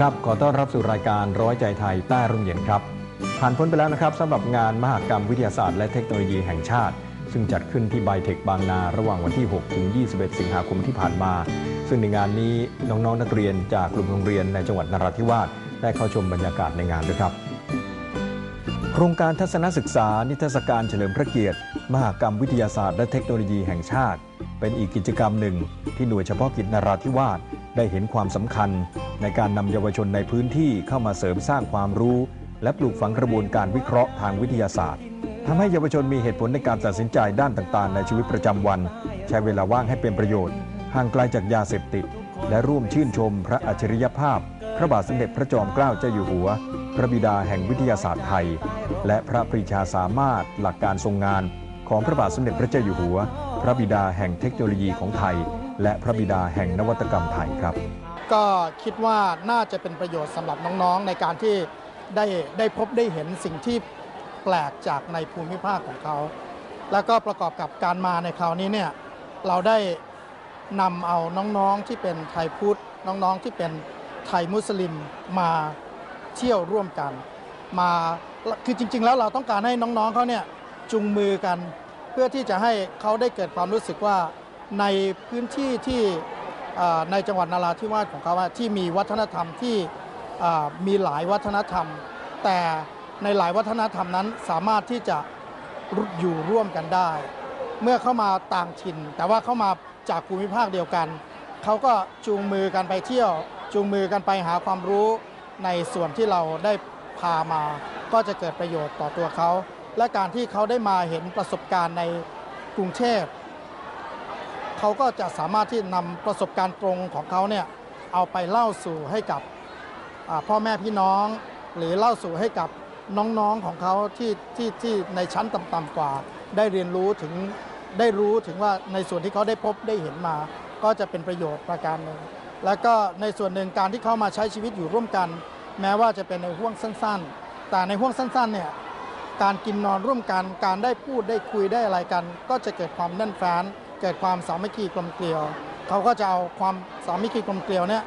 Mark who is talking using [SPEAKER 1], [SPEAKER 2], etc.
[SPEAKER 1] ครับ ขอต้อนรับสู่รายการร้อยใจไทยใต้ร่มเย็นครับ ผ่านพ้นไปแล้วนะครับสำหรับงานมหกรรมวิทยาศาสตร์และเทคโนโลยีแห่งชาติ ซึ่งจัดขึ้นที่ไบเทคบางนา ระหว่างวันที่ 6 ถึง 21 สิงหาคมที่ผ่านมา ซึ่งในงานนี้น้องๆนักเรียนจากกลุ่มโรงเรียนในจังหวัดนราธิวาสได้เข้าชมบรรยากาศในงานด้วยครับ โครงการทัศนศึกษานิทรรศการเฉลิมพระเกียรติ มหกรรมวิทยาศาสตร์และเทคโนโลยีแห่งชาติ เป็นอีกกิจกรรมหนึ่ง ที่หน่วยเฉพาะกิจนราธิวาสได้เห็นความสำคัญ ในการนำเยาวชนในพื้นที่เข้ามาเสริมสร้างความรู้ และปลูกฝังกระบวนการวิเคราะห์ทางวิทยาศาสตร์ทำให้เยาวชนมีเหตุผลในการตัดสินใจด้านต่างๆ ในชีวิตประจำวัน ใช้เวลาว่างให้เป็นประโยชน์ ห่างไกลจากยาเสพติด และร่วมชื่นชมพระอัจฉริยภาพ พระบาทสมเด็จพระจอมเกล้าเจ้าอยู่หัว พระบิดาแห่งวิทยาศาสตร์ไทย และพระปรีชาสามารถหลักการทรงงาน ของพระบาทสมเด็จพระเจ้าอยู่หัว ระบิดาแห่งเทคโนโลยีของไทย และพระบิดาแห่งนวัตกรรมไทยครับ
[SPEAKER 2] ก็คิดว่าน่าจะเป็นประโยชน์สำหรับน้องๆ ในการที่ได้ได้พบได้เห็นสิ่งที่แปลกจากในภูมิภาคของเขา แล้วก็ประกอบกับการมาในคราวนี้เนี่ยเราได้นำเอาน้องๆที่เป็นไทยพุทธน้องๆที่เป็นไทยมุสลิมมาเที่ยวร่วมกัน มาคือจริง ๆ แล้วเราต้องการให้น้องๆเขาเนี่ยจุงมือกัน พื่อที่จะให้เขาได้เกิดความรู้สึกว่าในพื้นที่ที่ในจังหวัดนาราธิวาสของเขาที่มีวัฒนธรรมที่มีหลายวัฒนธรรม แต่ในหลายวัฒนธรรมนั้นสามารถที่จะอยู่ร่วมกันได้ เมื่อเข้ามาต่างถิ่น แต่ว่าเข้ามาจากภูมิภาคเดียวกัน เขาก็จูงมือกันไปเที่ยว จูงมือกันไปหาความรู้ในส่วนที่เราได้พามา ก็จะเกิดประโยชน์ต่อตัวเขา และการที่เขาได้มาเห็นประสบการณ์ในกรุงเทพเขาก็จะสามารถที่นำประสบการณ์ตรงของเขาเนี่ยเอาไปเล่าสู่ให้กับพ่อแม่พี่น้อง หรือเล่าสู่ให้กับน้องๆของเขาที่ที่ที่ในชั้นต่ำๆกว่า ได้เรียนรู้ถึงได้รู้ถึงว่าในส่วนที่เขาได้พบได้เห็นมา ก็จะเป็นประโยชน์ประการหนึ่งแล้วก็ในส่วนหนึ่งการที่เขามาใช้ชีวิตอยู่ร่วมกัน แม้ว่าจะเป็นในห่วงสั้น ๆ แต่ในห่วงสั้นๆเนี่ย การกินนอนร่วมกัน การได้พูดได้คุยได้อะไรกัน ก็จะเกิดความแน่นแฟ้นเกิดความสามัคคีกลมเกลียว เขาก็จะเอาความสามัคคีกลมเกลียวเนี่ย